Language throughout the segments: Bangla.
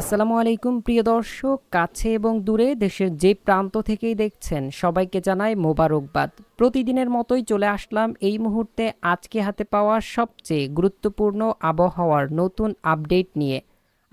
আসসালামু আলাইকুম, প্রিয় দর্শক। কাছে এবং দূরে দেশের যে প্রান্ত থেকেই দেখছেন, সবাইকে জানাই মোবারকবাদ। প্রতিদিনের মতোই চলে আসলাম এই মুহূর্তে আজকে হাতে পাওয়া সবচেয়ে গুরুত্বপূর্ণ আবহাওয়ার নতুন আপডেট নিয়ে।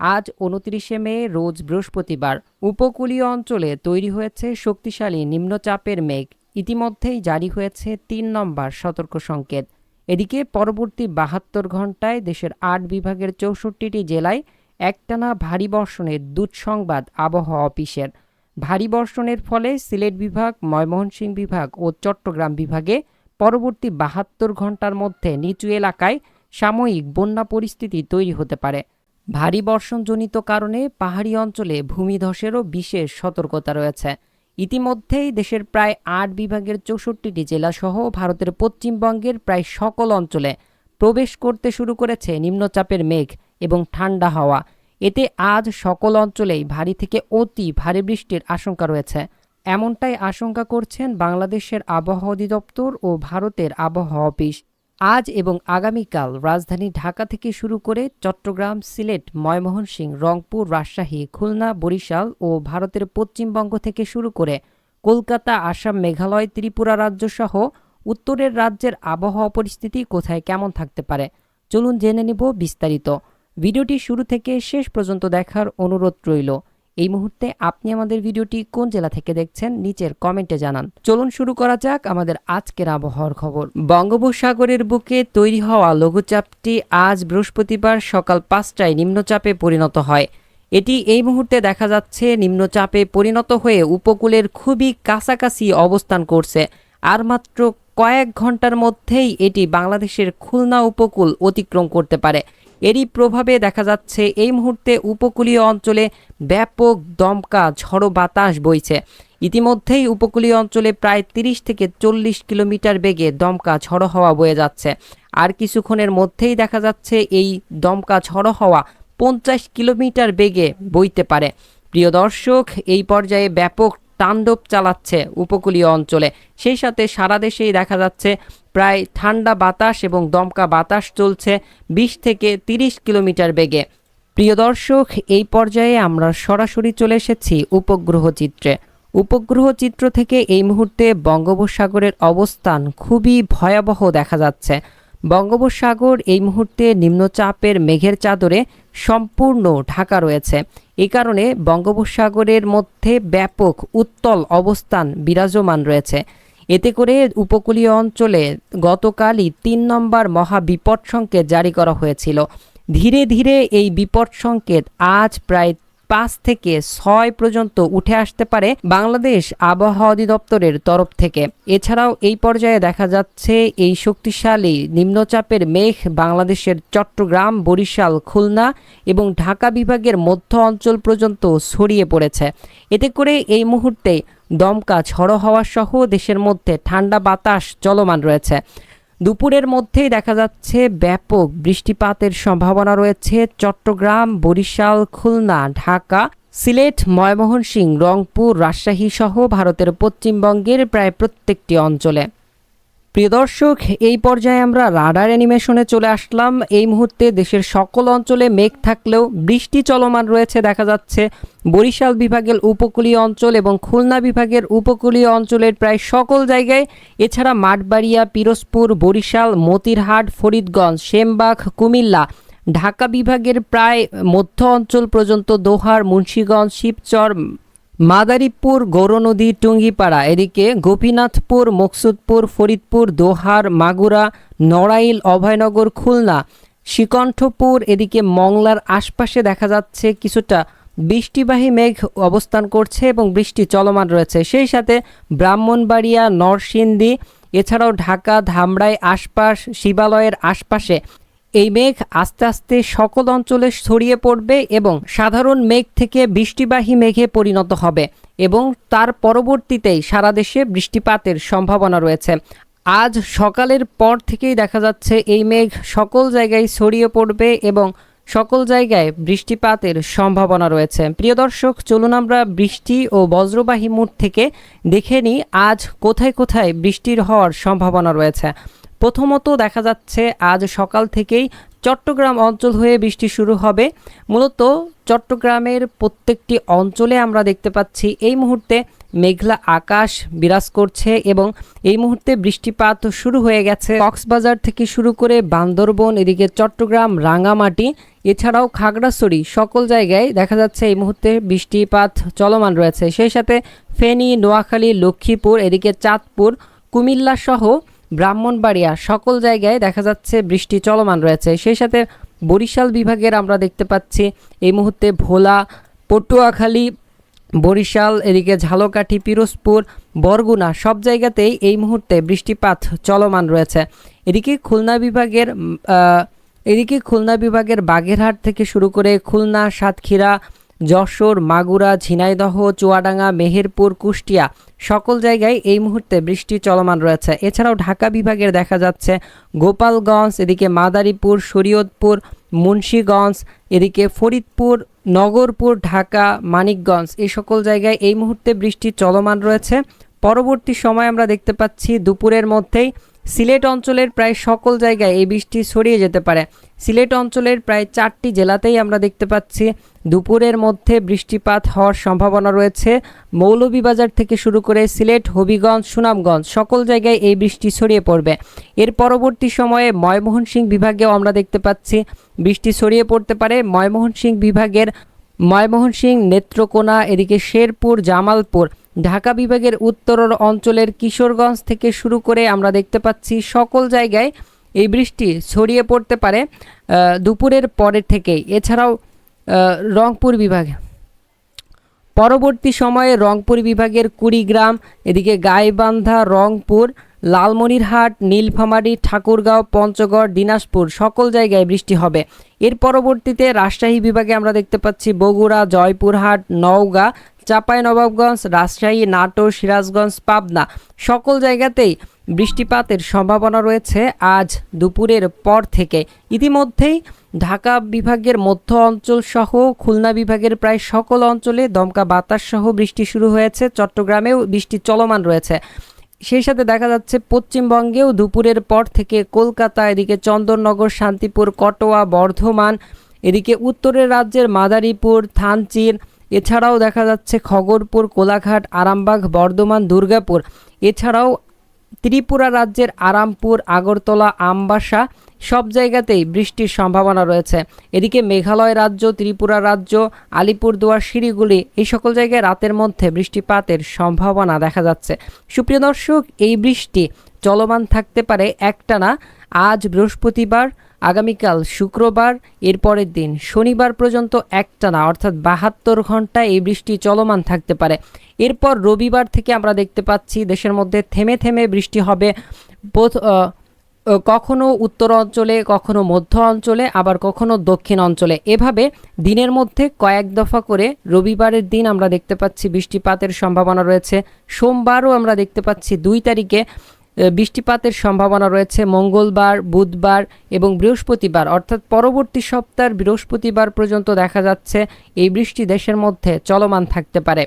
আজ উনত্রিশে মে, রোজ বৃহস্পতিবার। উপকূলীয় অঞ্চলে তৈরি হয়েছে শক্তিশালী নিম্নচাপের মেঘ। ইতিমধ্যেই জারি হয়েছে তিন নম্বর সতর্ক সংকেত। এদিকে পরবর্তী বাহাত্তর ঘন্টায় দেশের আট বিভাগের চৌষট্টিটি জেলায় একটানা ভারী বর্ষণের দুঃসংবাদ আবহাওয়া অফিসের। ভারী বর্ষণের ফলে সিলেট বিভাগ ময়মনসিংহ বিভাগ ও চট্টগ্রাম বিভাগে পরবর্তী বাহাত্তর ঘণ্টার মধ্যে নিচু এলাকায় সাময়িক বন্যা পরিস্থিতি তৈরি হতে পারে। ভারী বর্ষণজনিত কারণে পাহাড়ি অঞ্চলে ভূমিধসেরও বিশেষ সতর্কতা রয়েছে। ইতিমধ্যেই দেশের প্রায় আট বিভাগের চৌষট্টিটি জেলাসহ ভারতের পশ্চিমবঙ্গের প্রায় সকল অঞ্চলে প্রবেশ করতে শুরু করেছে নিম্নচাপের মেঘ এবং ঠান্ডা হাওয়া। এতে আজ সকল অঞ্চলেই ভারী থেকে অতি ভারী বৃষ্টির আশঙ্কা রয়েছে। এমনটাই আশঙ্কা করছেন বাংলাদেশের আবহাওয়া অধিদপ্তর ও ভারতের আবহাওয়া অফিস। আজ এবং আগামীকাল রাজধানী ঢাকা থেকে শুরু করে চট্টগ্রাম, সিলেট, ময়মনসিংহ, রংপুর, রাজশাহী, খুলনা, বরিশাল ও ভারতের পশ্চিমবঙ্গ থেকে শুরু করে কলকাতা, আসাম, মেঘালয়, ত্রিপুরা রাজ্য সহ উত্তরের রাজ্যের আবহাওয়া পরিস্থিতি কোথায় কেমন থাকতে পারে? চলুন জেনে নিব বিস্তারিত। ভিডিওটি শুরু থেকে শেষ পর্যন্ত দেখার অনুরোধ রইল। এই মুহূর্তে আপনি আমাদের ভিডিওটি কোন জেলা থেকে দেখছেন নিচের কমেন্টে জানান। চলুন শুরু করা যাক আমাদের আজকের আবহাওয়ার খবর। বঙ্গোপসাগরের বুকে তৈরি হওয়া লঘুচাপটি আজ বৃহস্পতিবার সকাল পাঁচটায় নিম্নচাপে পরিণত হয়। এটি এই মুহূর্তে দেখা যাচ্ছে নিম্নচাপে পরিণত হয়ে উপকূলের খুবই কাছাকাছি অবস্থান করছে। আর মাত্র কয়েক ঘণ্টার মধ্যেই এটি বাংলাদেশের খুলনা উপকূল অতিক্রম করতে পারে। এরই প্রভাবে দেখা যাচ্ছে, এই মুহূর্তে উপকূলীয় অঞ্চলে ব্যাপক দমকা ঝড়ো বাতাস বইছে। ইতিমধ্যেই উপকূলীয় অঞ্চলে প্রায় তিরিশ থেকে চল্লিশ কিলোমিটার বেগে দমকা ঝড়ো হাওয়া বয়ে যাচ্ছে। আর কিছুক্ষণের মধ্যেই দেখা যাচ্ছে, এই দমকা ঝড়ো হাওয়া পঞ্চাশ কিলোমিটার বেগে বইতে পারে। প্রিয় দর্শক, এই পর্যায়ে ব্যাপক তাণ্ডব চালাচ্ছে উপকূলীয় অঞ্চলে। সেই সাথে সারা দেশেই দেখা যাচ্ছে প্রায় ঠান্ডা বাতাস এবং দমকা বাতাস চলছে বিশ থেকে তিরিশ কিলোমিটার বেগে। প্রিয় দর্শক, এই পর্যায়ে আমরা সরাসরি চলে এসেছি উপগ্রহ চিত্রে। উপগ্রহ চিত্র থেকে এই মুহূর্তে বঙ্গোপসাগরের অবস্থান খুবই ভয়াবহ দেখা যাচ্ছে। বঙ্গোপসাগর এই মুহূর্তে নিম্নচাপের মেঘের চাদরে সম্পূর্ণ ঢাকা রয়েছে। এই কারণে বঙ্গোপসাগরের মধ্যে ব্যাপক উত্তল অবস্থান বিরাজমান রয়েছে। এতে করে উপকূলীয় অঞ্চলে গতকালই তিন নম্বর মহাবিপদ সংকেত জারি করা হয়েছিল। ধীরে ধীরে এই বিপদ সংকেত আজ প্রায় পাঁচ থেকে ছয় পর্যন্ত উঠে আসতে পারে বাংলাদেশ আবহাওয়া অধিদপ্তরের তরফ থেকে। এছাড়াও এই পর্যায়ে দেখা যাচ্ছে এই শক্তিশালী নিম্নচাপের মেঘ বাংলাদেশের চট্টগ্রাম, বরিশাল, খুলনা এবং ঢাকা বিভাগের মধ্য অঞ্চল পর্যন্ত ছড়িয়ে পড়েছে। এতে করে এই মুহূর্তে দমকা ঝড়ো হওয়া সহ দেশের মধ্যে ঠান্ডা বাতাস চলমান রয়েছে। দুপুরের মধ্যেই দেখা যাচ্ছে ব্যাপক বৃষ্টিপাতের সম্ভাবনা রয়েছে। চট্টগ্রাম, বরিশাল, খুলনা, ঢাকা, সিলেট ময়মোহনসিং রংপুর, রাজশাহী সহ ভারতের পশ্চিমবঙ্গের প্রায় প্রত্যেকটি অঞ্চলে। প্রিয় দর্শক, এই পর্যায়ে আমরা রাডার অ্যানিমেশনে চলে আসলাম। এই মুহূর্তে দেশের সকল অঞ্চলে মেঘ থাকলেও বৃষ্টি চলমান রয়েছে, দেখা যাচ্ছে বরিশাল বিভাগের উপকূলীয় অঞ্চল এবং খুলনা বিভাগের উপকূলীয় অঞ্চলের প্রায় সকল জায়গায়। এছাড়া মাঠবাড়িয়া, পিরোজপুর, বরিশাল, মতিরহাট, ফরিদগঞ্জ, সেমবাগ, কুমিল্লা, ঢাকা বিভাগের প্রায় মধ্য অঞ্চল পর্যন্ত দোহার, মুন্সীগঞ্জ, শিবচর মাদারীপুর গৌরনদী টুঙ্গিপাড়া, এদিকে গোপীনাথপুর, মকসুদপুর, ফরিদপুর, দোহার, মাগুরা, নড়াইল, অভয়নগর, খুলনা, শ্রীকণ্ঠপুর, এদিকে মংলার আশপাশে দেখা যাচ্ছে কিছুটা বৃষ্টিবাহী মেঘ অবস্থান করছে এবং বৃষ্টি চলমান রয়েছে। সেই সাথে ব্রাহ্মণবাড়িয়া, নরসিংদী, এছাড়াও ঢাকা, ধামরাই আশপাশ, শিবালয়ের আশপাশে এই মেঘ আস্তে আস্তে সকল অঞ্চলে ছড়িয়ে পড়বে এবং সাধারণ মেঘ থেকে বৃষ্টিবাহী মেঘে পরিণত হবে এবং তার পরবর্তীতেই সারা দেশে বৃষ্টিপাতের সম্ভাবনা রয়েছে। আজ সকালের পর থেকেই দেখা যাচ্ছে এই মেঘ সকল জায়গায় ছড়িয়ে পড়বে এবং সকল জায়গায় বৃষ্টিপাতের সম্ভাবনা রয়েছে। প্রিয় দর্শক, চলুন আমরা বৃষ্টি ও বজ্রবাহী মুড থেকে দেখে নিই আজ কোথায় কোথায় বৃষ্টির হওয়ার সম্ভাবনা রয়েছে। প্রথমত দেখা যাচ্ছে আজ সকাল থেকেই চট্টগ্রাম অঞ্চল হয়ে বৃষ্টি শুরু হবে। মূলত চট্টগ্রামের প্রত্যেকটি অঞ্চলে আমরা দেখতে পাচ্ছি এই মুহূর্তে মেঘলা আকাশ বিরাজ করছে এবং এই মুহূর্তে বৃষ্টিপাত শুরু হয়ে গেছে। কক্সবাজার থেকে শুরু করে বান্দরবন, এদিকে চট্টগ্রাম রাঙামাটি এছাড়াও খাগড়াছড়ি সকল জায়গায় দেখা যাচ্ছে এই মুহূর্তে বৃষ্টিপাত চলমান রয়েছে। সেই সাথে ফেনী, নোয়াখালী, লক্ষ্মীপুর, এদিকে চাঁদপুর, কুমিল্লা সহ ব্রাহ্মণবাড়িয়া, সকল জায়গায় দেখা যাচ্ছে বৃষ্টি চলমান রয়েছে। সেই সাথে বরিশাল বিভাগের আমরা দেখতে পাচ্ছি, এই মুহূর্তে ভোলা, পটুয়াখালী, বরিশাল, এদিকে ঝালকাঠি, পিরোজপুর, বরগুনা সব জায়গাতেই এই মুহূর্তে বৃষ্টিপাত চলমান রয়েছে। এদিকে খুলনা বিভাগের এদিকে খুলনা বিভাগের বাগেরহাট থেকে শুরু করে খুলনা, সাতক্ষীরা যশোর, মাগুরা, ঝিনাইদহ, চুয়াডাঙ্গা, মেহেরপুর, কুষ্টিয়া সকল জায়গায় এই মুহূর্তে বৃষ্টি চলমান রয়েছে। এছাড়াও ঢাকা বিভাগের দেখা যাচ্ছে গোপালগঞ্জ, এদিকে মাদারীপুর, শরীয়তপুর, মুন্সীগঞ্জ, এদিকে ফরিদপুর, নগরপুর, ঢাকা, মানিকগঞ্জ এই সকল জায়গায় এই মুহূর্তে বৃষ্টি চলমান রয়েছে। পরবর্তী সময় আমরা দেখতে পাচ্ছি দুপুরের মধ্যেই সিলেট অঞ্চলের প্রায় সকল জায়গায় এই বৃষ্টি ছড়িয়ে যেতে পারে। সিলেট অঞ্চলের প্রায় চারটি জেলাতেই আমরা দেখতে পাচ্ছি দুপুরের মধ্যে বৃষ্টিপাত হওয়ার সম্ভাবনা রয়েছে। মৌলভীবাজার থেকে শুরু করে সিলেট, হবিগঞ্জ, সুনামগঞ্জ সকল জায়গায় এই বৃষ্টি ছড়িয়ে পড়বে। এর পরবর্তী সময়ে ময়মোহনসিংহ বিভাগেও আমরা দেখতে পাচ্ছি বৃষ্টি ছড়িয়ে পড়তে পারে। ময়মোহনসিংহ বিভাগের ময়মোহনসিংহ নেত্রকোনা, এদিকে শেরপুর, জামালপুর ঢাকা বিভাগের উত্তর অঞ্চলের কিশোরগঞ্জ থেকে শুরু করে আমরা দেখতে পাচ্ছি সকল জায়গায় এই বৃষ্টি ছড়িয়ে পড়তে পারে দুপুরের পরের থেকেই। এছাড়াও রংপুর বিভাগ। পরবর্তী সময়ে রংপুর বিভাগের কুড়িগ্রাম, এদিকে গাইবান্ধা, রংপুর, লালমনিরহাট, নীলফামারী, ঠাকুরগাঁও, পঞ্চগড়, দিনাজপুর সকল জায়গায় বৃষ্টি হবে। এর পরবর্তীতে রাজশাহী বিভাগে আমরা দেখতে পাচ্ছি বগুড়া, জয়পুরহাট, নওগাঁ চাঁপাইনবাবগঞ্জ রাজশাহী, নাটোর, সিরাজগঞ্জ, পাবনা সকল জায়গাতেই বৃষ্টিপাতের সম্ভাবনা রয়েছে আজ দুপুরের পর থেকে। ইতিমধ্যেই ঢাকা বিভাগের মধ্য অঞ্চল সহ খুলনা বিভাগের প্রায় সকল অঞ্চলে দমকা বাতাস সহ বৃষ্টি শুরু হয়েছে, চট্টগ্রামেও বৃষ্টি চলমান রয়েছে। সেই সাথে দেখা যাচ্ছে পশ্চিমবঙ্গেও দুপুরের পর থেকে কলকাতা, এদিকে চন্দননগর, শান্তিপুর, কটোয়া, বর্ধমান, এদিকে উত্তরের রাজ্যের মাদারীপুর, থানচির এছাড়াও দেখা যাচ্ছে খগরপুর, কোলাঘাট, আরামবাগ, বর্ধমান, দুর্গাপুর। এছাড়াও ত্রিপুরা রাজ্যের আরামপুর, আগরতলা, আমবাসা সব জায়গাতেই বৃষ্টির সম্ভাবনা রয়েছে। এদিকে মেঘালয় রাজ্য, ত্রিপুরা রাজ্য, আলিপুরদুয়ার, শিলিগুড়ি এই সকল জায়গায় রাতের মধ্যে বৃষ্টিপাতের সম্ভাবনা দেখা যাচ্ছে। সুপ্রিয় দর্শক, এই বৃষ্টি চলমান থাকতে পারে একটানা। আজ বৃহস্পতিবার আগামীকাল শুক্রবার, এরপরের দিন শনিবার পর্যন্ত একটানা, অর্থাৎ বাহাত্তর ঘণ্টা এই বৃষ্টি চলমান থাকতে পারে। এরপর রবিবার থেকে আমরা দেখতে পাচ্ছি দেশের মধ্যে থেমে থেমে বৃষ্টি হবে। বোধ কখনো উত্তর অঞ্চলে, কখনো মধ্য অঞ্চলে, আবার কখনো দক্ষিণ অঞ্চলে। এভাবে দিনের মধ্যে কয়েক দফা করে রবিবারের দিন আমরা দেখতে পাচ্ছি বৃষ্টিপাতের সম্ভাবনা রয়েছে। সোমবারও আমরা দেখতে পাচ্ছি দুই তারিখে বৃষ্টিপাতের সম্ভাবনা রয়েছে মঙ্গলবার, বুধবার এবং বৃহস্পতিবার। অর্থাৎ পরবর্তী সপ্তাহের বৃহস্পতিবার পর্যন্ত দেখা যাচ্ছে এই বৃষ্টি দেশের মধ্যে চলমান থাকতে পারে।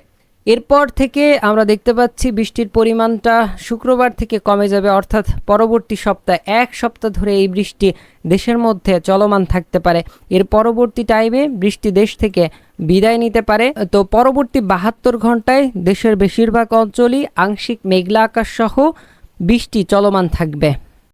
এরপর থেকে আমরা দেখতে পাচ্ছি বৃষ্টির পরিমাণটা শুক্রবার থেকে কমে যাবে। অর্থাৎ পরবর্তী সপ্তাহে এক সপ্তাহ ধরে এই বৃষ্টি দেশের মধ্যে চলমান থাকতে পারে। এর পরবর্তী টাইমে বৃষ্টি দেশ থেকে বিদায় নিতে পারে। তো পরবর্তী বাহাত্তর ঘন্টায় দেশের বেশিরভাগ অঞ্চলই আংশিক মেঘলা আকাশ সহ বৃষ্টি চলমান থাকবে।